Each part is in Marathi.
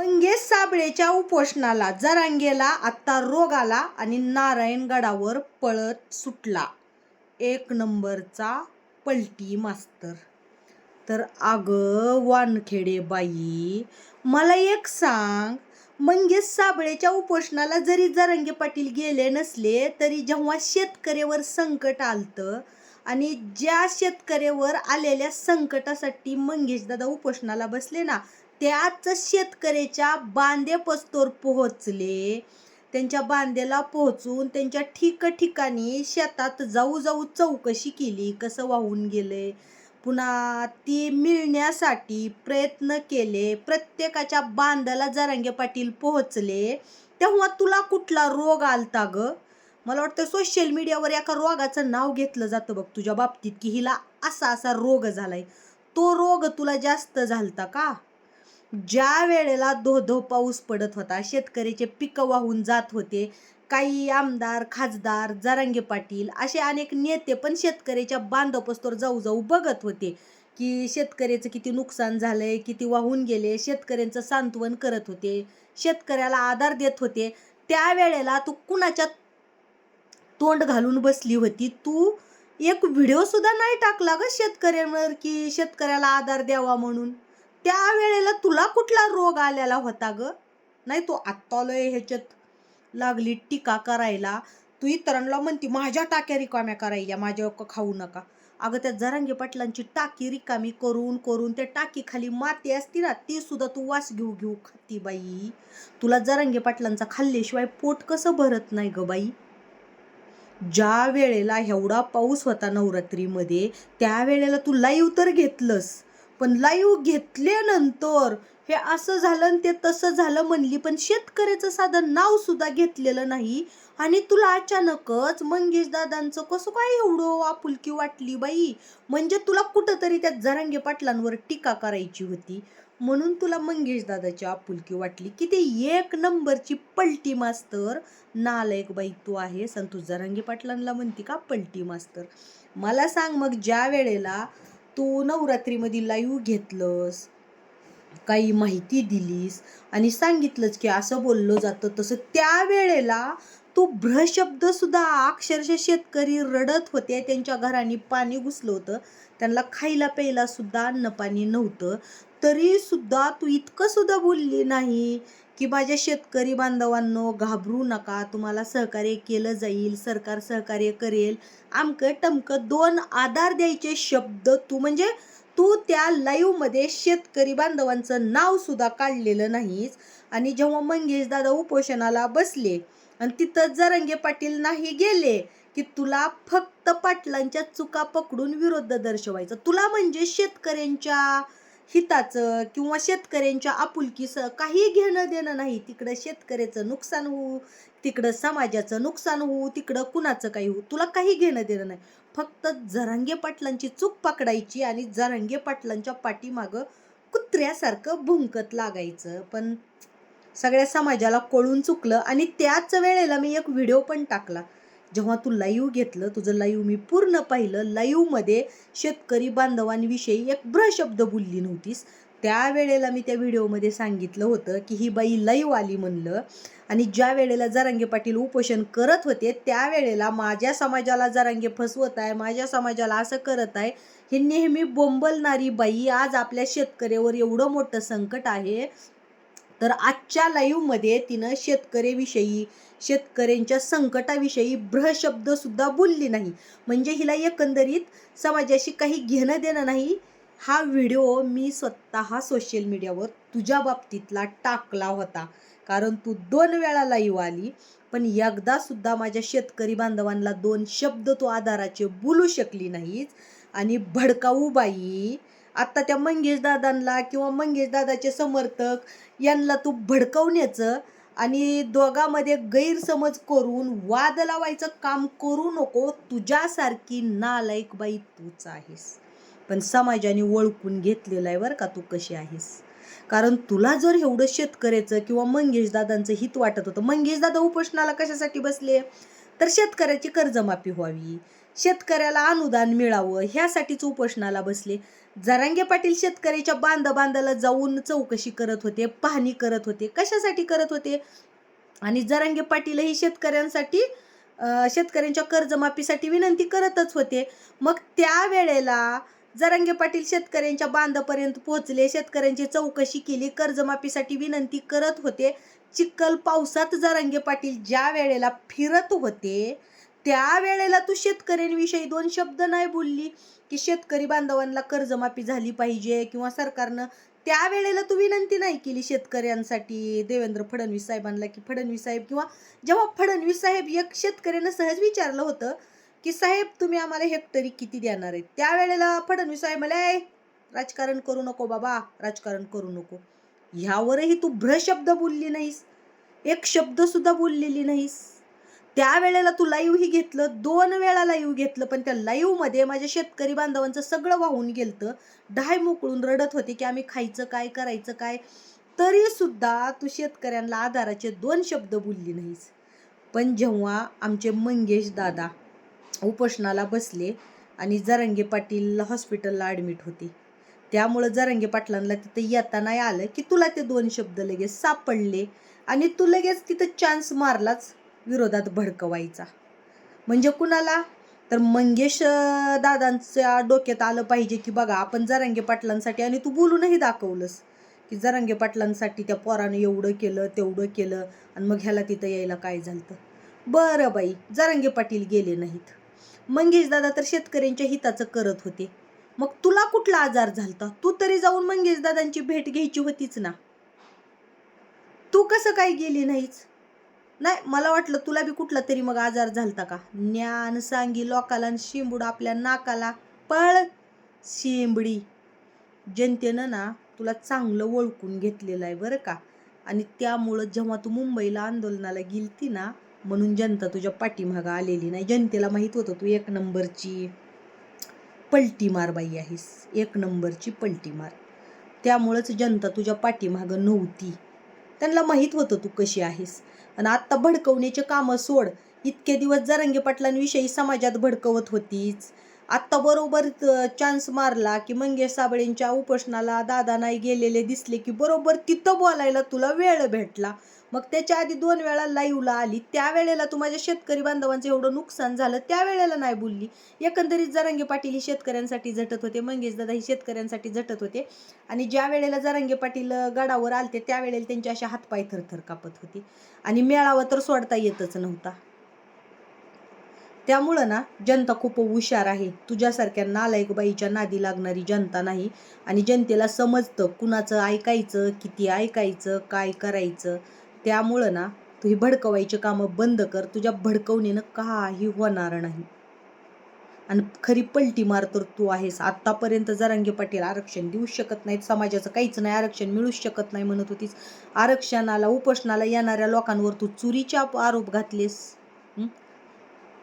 मंगेश साबळेच्या उपोषणाला जरांगेला आत्ता रोग आला आणि नारायणगडावर पळत सुटला. एक नंबरचा पलटी मास्तर. तर अगं वानखेडे बाई मला एक सांग. मंगेश साबळेच्या उपोषणाला जरी जरंगे पाटील गेले नसले तरी जेव्हा शेतकऱ्यावर संकट आलतं आणि ज्या शेतकऱ्यावर आलेल्या संकटासाठी मंगेशदादा उपोषणाला बसले ना त्याच शेतकऱ्याच्या बांधे पस्तोर पोहोचले. त्यांच्या बांधेला पोहोचून त्यांच्या ठिकठिकाणी शेतात जाऊ जाऊ चौकशी केली. कसं वाहून गेले? पुन्हा ती मिळण्यासाठी प्रयत्न केले. प्रत्येकाच्या बांधाला जरांगे पाटील पोहोचले. तेव्हा तुला कुठला रोग आलता ग? मला वाटतं सोशल मीडियावर एका रोगाचं नाव घेतलं जातं बघ तुझ्या बाबतीत की हिला असा असा रोग झालाय. तो रोग तुला जास्त झालता का? ज्या वेळेला धो धो पाऊस पडत होता शेतकऱ्याचे पिकं वाहून जात होते काही आमदार खासदार जरांगे पाटील असे अनेक नेते पण शेतकऱ्याच्या बांधोपस्तोर जाऊ जाऊ बघत होते की शेतकऱ्याचं किती नुकसान झालंय किती वाहून गेले शेतकऱ्यांचं सांत्वन करत होते शेतकऱ्याला आधार देत होते. त्यावेळेला तू कुणाच्या तोंड घालून बसली होती? तू एक व्हिडिओ सुद्धा नाही टाकला ग शेतकऱ्यांवर की शेतकऱ्याला आधार द्यावा म्हणून? त्यावेळेला तुला कुठला रोग आलेला होता ग? नाही तू आत्ता लय ह्याच्यात लागली टीका करायला. तू इतरांना म्हणती माझ्या टाक्या रिकाम्या करायच्या माझ्या खाऊ नका. अगं त्या जरांगे पाटलांची टाकी रिकामी करून करून त्या टाकीखाली माती असती ना ती सुद्धा तू वास घेऊ घेऊ खाती बाई. तुला जरांगे पाटलांचा खाल्ल्याशिवाय पोट कसं भरत नाही ग बाई? ज्या वेळेला एवढा पाऊस होता नवरात्रीमध्ये त्यावेळेला तू लाईव्ह तर घेतलंस. पण लाईव्ह घेतल्यानंतर हे असं झालं आणि ते तसं झालं म्हणली पण शेतकऱ्याचं साधं नाव सुद्धा घेतलेलं नाही. आणि तुला अचानकच मंगेश दादांचं कसं काय एवढं आपुलकी वाटली बाई? म्हणजे तुला कुठंतरी त्या जरांगे पाटलांवर टीका करायची होती. म्हणून तुला मंगेश दादाची आपुलकी वाटली की ते एक नंबरची पलटी मास्तर नालायक बाई तू आहे. संतोष जरांगे पाटलांना म्हणती का पलटी मास्तर? मला सांग मग ज्या वेळेला तू नवरात्रीमध्ये लाईव्ह घेतलंस काही माहिती दिलीस आणि सांगितलंच की असं बोललं जातं तसं त्यावेळेला तो भ्रशब्द सुद्धा अक्षरशः शेतकरी रडत होते. त्यांच्या घराने पाणी घुसलं होतं. त्यांना खायला प्यायला सुद्धा अन्न पाणी नव्हतं. तरी सुद्धा तू इतकं सुद्धा बोलली नाही. की माझ्या शेतकरी बांधवांनो घाबरू नका. तुम्हाला सहकार्य केलं जाईल सरकार सहकार्य करेल. आमकं टमकं दोन आधार द्यायचे शब्द तू म्हणजे तू त्या लाईव्हमध्ये शेतकरी बांधवांचं नाव सुद्धा काढलेलं नाहीस. आणि जेव्हा मंगेश दादा उपोषणाला बसले आणि तिथं जरंगे पाटील नाही गेले की तुला फक्त पाटलांच्या चुका पकडून विरोध दर्शवायचा. तुला म्हणजे शेतकऱ्यांच्या हिताचं किंवा शेतकऱ्यांच्या आपुलकीचं काही घेणं देणं नाही. तिकडं शेतकऱ्याचं नुकसान होऊ तिकडं समाजाचं नुकसान होऊ तिकडं कुणाचं काही होऊ तुला काही घेणं देणं नाही. फक्त झरांगे पाटलांची चूक पकडायची आणि झरांगे पाटलांच्या पाठीमागं कुत्र्यासारखं भुंकत लागायचं. पण सगळ्या समाजाला कळून चुकलं आणि त्याच वेळेला मी एक व्हिडिओ पण टाकला. जेव्हा तू लाईव्ह घेतलं तुझं लाईव्ह मी पूर्ण पाहिलं लाईव्हमध्ये शेतकरी बांधवांविषयी एक भ्रशब्द बोलली नव्हतीस. त्यावेळेला मी त्या व्हिडिओमध्ये सांगितलं होतं की ही बाई लाईव्ह आली म्हणलं आणि ज्या वेळेला जरांगे पाटील उपोषण करत होते त्यावेळेला माझ्या समाजाला जरांगे फसवत आहे माझ्या समाजाला असं करत आहे हे नेहमी बोंबलणारी बाई आज आपल्या शेतकऱ्यावर एवढं मोठं संकट आहे तर आजच्या लाईव्हमध्ये तिनं शेतकऱ्याविषयी शेतकऱ्यांच्या संकटाविषयी भ्रशब्द सुद्धा बोलली नाही. म्हणजे हिला एकंदरीत समाजाशी काही घेणं देणं नाही. हा व्हिडिओ मी स्वतः सोशल मीडियावर तुझ्या बाबतीतला टाकला होता. कारण तू दोन वेळा लाईव्ह आली पण एकदासुद्धा माझ्या शेतकरी बांधवांना दोन शब्द तू आधाराचे बोलू शकली नाहीस. आणि भडकाऊ बाई आत्ता त्या मंगेश दादांना किंवा मंगेश दादाचे समर्थक यांना तू भडकवण्याचं आणि दोघांमध्ये गैरसमज करून वाद लावायचं काम करू नको तुझ्यासारखी नालायक बाई तूच आहेस. पण समाजाने ओळखून घेतलेलं आहे बरं का तू कशी आहेस. कारण तुला जर एवढं शेतकऱ्याचं किंवा मंगेश दादांचं हित वाटत होतं मंगेश दादा उपोषणाला कशासाठी बसले? तर शेतकऱ्याची कर्जमाफी व्हावी शेतकऱ्याला अनुदान मिळावं ह्यासाठीच उपोषणाला बसले. जरांगे पाटील शेतकऱ्याच्या बांध बांधाला जाऊन चौकशी करत होते पाहणी करत होते. कशासाठी करत होते? आणि जरांगे पाटीलही शेतकऱ्यांसाठी शेतकऱ्यांच्या कर्जमाफीसाठी विनंती करतच होते. मग त्या वेळेला जरांगे पाटील शेतकऱ्यांच्या बांधापर्यंत पोहोचले. शेतकऱ्यांची चौकशी केली. कर्जमाफीसाठी विनंती करत होते. चिखल पावसात जरांगे पाटील ज्या वेळेला फिरत होते त्यावेळेला तू शेतकऱ्यांविषयी दोन शब्द नाही बोलली की शेतकरी बांधवांना कर्जमाफी झाली पाहिजे किंवा सरकारनं? त्यावेळेला तू विनंती नाही केली शेतकऱ्यांसाठी देवेंद्र फडणवीस साहेबांना की फडणवीस साहेब किंवा जेव्हा फडणवीस साहेब एक शेतकऱ्यानं सहज विचारलं होतं की साहेब तुम्ही आम्हाला हेक्टरी किती देणार आहे त्यावेळेला फडणवीस साहेब मला आहे राजकारण करू नको बाबा राजकारण करू नको. ह्यावरही तू भ्रशब्द बोलली नाहीस. एक शब्द सुद्धा बोललेली नाहीस. त्यावेळेला तू लाईव्हही घेतलं दोन वेळा लाईव्ह घेतलं पण त्या लाईव्हमध्ये माझ्या शेतकरी बांधवांचं सगळं वाहून गेलतं. ढाय मोकळून रडत होते की आम्ही खायचं काय करायचं काय? तरी सुद्धा तू शेतकऱ्यांना आधाराचे दोन शब्द बोलली नाहीस. पण जेव्हा आमचे मंगेश दादा उपोषणाला बसले आणि जरंगे पाटील हॉस्पिटलला ॲडमिट होते त्यामुळं जरंगे पाटलांना तिथं येताना आलं की तुला ते दोन शब्द लगेच सापडले आणि तू लगेच तिथं चान्स मारलाच. विरोधात भडकवायचा. म्हणजे कुणाला? तर मंगेश दादांच्या डोक्यात आलं पाहिजे की बघा आपण जरांगे पाटलांसाठी आणि तू बोलूनही दाखवलंस की जरांगे पाटलांसाठी त्या पोरानं एवढं केलं तेवढं केलं आणि मग ह्याला तिथं यायला काय झालं बरं बाई जरांगे पाटील गेले नाहीत. मंगेश दादा तर शेतकऱ्यांच्या हिताचं करत होते. मग तुला कुठला आजार झालता? तू तरी जाऊन मंगेश दादांची भेट घ्यायची होतीच ना. तू कसं काय गेली नाहीच नाही मला वाटलं तुला बी कुठला तरी मग आजार झालता का? ज्ञान सांगी लोकाला आणि शिंबूड आपल्या नाकाला. पळ शिंबडी. जनतेनं ना तुला चांगलं ओळखून घेतलेलं आहे बरं का? आणि त्यामुळं जेव्हा तू मुंबईला आंदोलनाला गेलती ना म्हणून जनता तुझ्या पाठीमागं आलेली नाही. जनतेला माहीत होतं तू एक नंबरची पलटी मार बाई आहेस. एक नंबरची पलटी मार. त्यामुळंच जनता तुझ्या पाठीमागं नव्हती. त्यांना माहीत होतं तू कशी आहेस. आणि आत्ता भडकवण्याचे कामं सोड. इतके दिवस जरंगे पाटलांविषयी समाजात भडकवत होतीच. आत्ता बरोबर चान्स मारला की मंगेश साबळेंच्या उपोषणाला दादा नाही गेलेले दिसले की बरोबर तिथं बोलायला तुला वेळ भेटला. मग त्याच्या आधी दोन वेळा लाईव्हला आली. त्यावेळेला तू माझ्या शेतकरी बांधवांचं एवढं नुकसान झालं. त्यावेळेला नाही बोलली. एकंदरीत जरांगे पाटील ही शेतकऱ्यांसाठी झटत होते. मंगेश दादा ही शेतकऱ्यांसाठी झटत होते. आणि ज्या वेळेला जरांगे पाटील गडावर आलते त्यावेळेला त्यांचे असे हातपाय थरथर कापत होते. आणि मेळावा तर सोडता येतच नव्हता. त्यामुळं ना जनता खूप हुशार आहे. तुझ्यासारख्या नालायक बाईच्या नादी लागणारी जनता नाही. आणि जनतेला समजतं कुणाचं ऐकायचं किती ऐकायचं काय करायचं. त्यामुळं ना तू ही भडकवायची कामं बंद कर. तुझ्या भडकवणीनं काही होणार नाही. आणि खरी पलटी मार तर तू आहेस. आत्तापर्यंत जरांगे पाटील आरक्षण देऊ शकत नाहीत. समाजाचं काहीच नाही. आरक्षण मिळूच शकत नाही म्हणत होतीस. आरक्षणाला उपोषणाला येणाऱ्या लोकांवर तू चुरीचे आरोप घातलेस.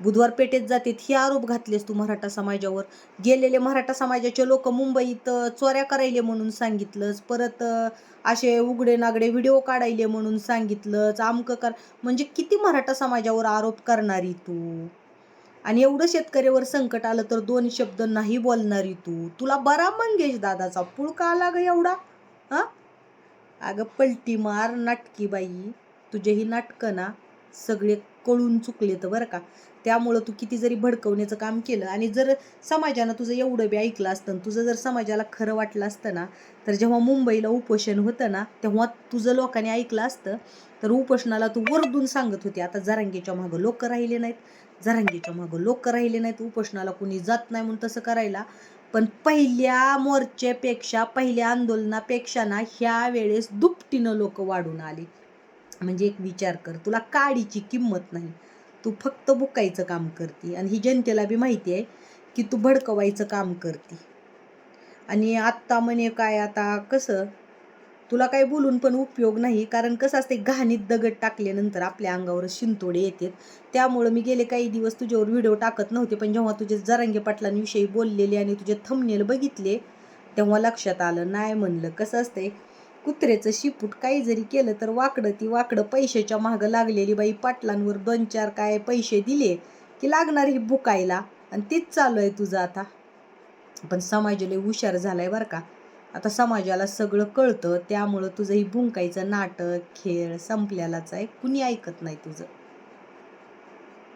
बुधवार पेठेत जातात हे आरोप घातलेस तू मराठा समाजावर. गेलेले मराठा समाजाचे लोक मुंबईत चोऱ्या करायले म्हणून सांगितलंस परत असे उघडे नागडे व्हिडिओ काढायले म्हणून सांगितलंच आमकं कर म्हणजे किती मराठा समाजावर आरोप करणारी तू? आणि एवढं शेतकऱ्यावर संकट आलं तर दोन शब्द नाही बोलणारी तू. तुला बरा मंगेश दादाचा पुळका आला ग एवढा? हा? अगं पलटी मार नाटकी बाई तुझे ही नाटकं ना सगळे कळून चुकलेत बरं का. त्यामुळं तू किती जरी भडकवण्याचं काम केलं आणि जर समाजानं तुझं एवढं बी ऐकलं असतं आणि तुझं जर समाजाला खरं वाटलं असतं ना तर जेव्हा मुंबईला उपोषण होतं ना तेव्हा तुझं लोकांनी ऐकलं असतं तर उपोषणाला तू वरदून सांगत होती आता जरांगीच्या मागं लोक राहिले नाहीत. जरांगीच्या मागं लोक राहिले नाहीत उपोषणाला कोणी जात नाही म्हणून तसं करायला. पण पहिल्या मोर्चेपेक्षा पहिल्या आंदोलनापेक्षा ना ह्या वेळेस दुपटीनं लोक वाढून आली. म्हणजे एक विचार कर. तुला काडीची किंमत नाही. तू फक्त बुकायचं काम करते. आणि ही जनतेला बी माहिती आहे की तू भडकवायचं काम करते. आणि आत्ता म्हणे काय आता कसं? तुला काही बोलून पण उपयोग नाही. कारण कसं असते घाणीत दगड टाकल्यानंतर आपल्या अंगावर शिंतोडे येतात. त्यामुळं मी गेले काही दिवस तुझ्यावर व्हिडिओ टाकत नव्हते. पण जेव्हा तुझे जरांगे पाटलांविषयी बोललेले आणि तुझे थंबनेल बघितले तेव्हा लक्षात आलं. नाही म्हणलं. कसं असतंय? कुत्र्याचं शिपूट काही जरी केलं तर वाकडं ती वाकडं पैशाच्या मागं लागलेली बाई पाटलांवर दोन चार काय पैसे दिले की लागणार ही बुकायला आणि तेच चालू आहे तुझं आता. पण समाजाला हुशार झालाय बरं का. आता समाजाला सगळं कळतं त्यामुळं तुझं ही भुंकायचं नाटक खेळ संपल्यालाच आहे. कुणी ऐकत नाही तुझं.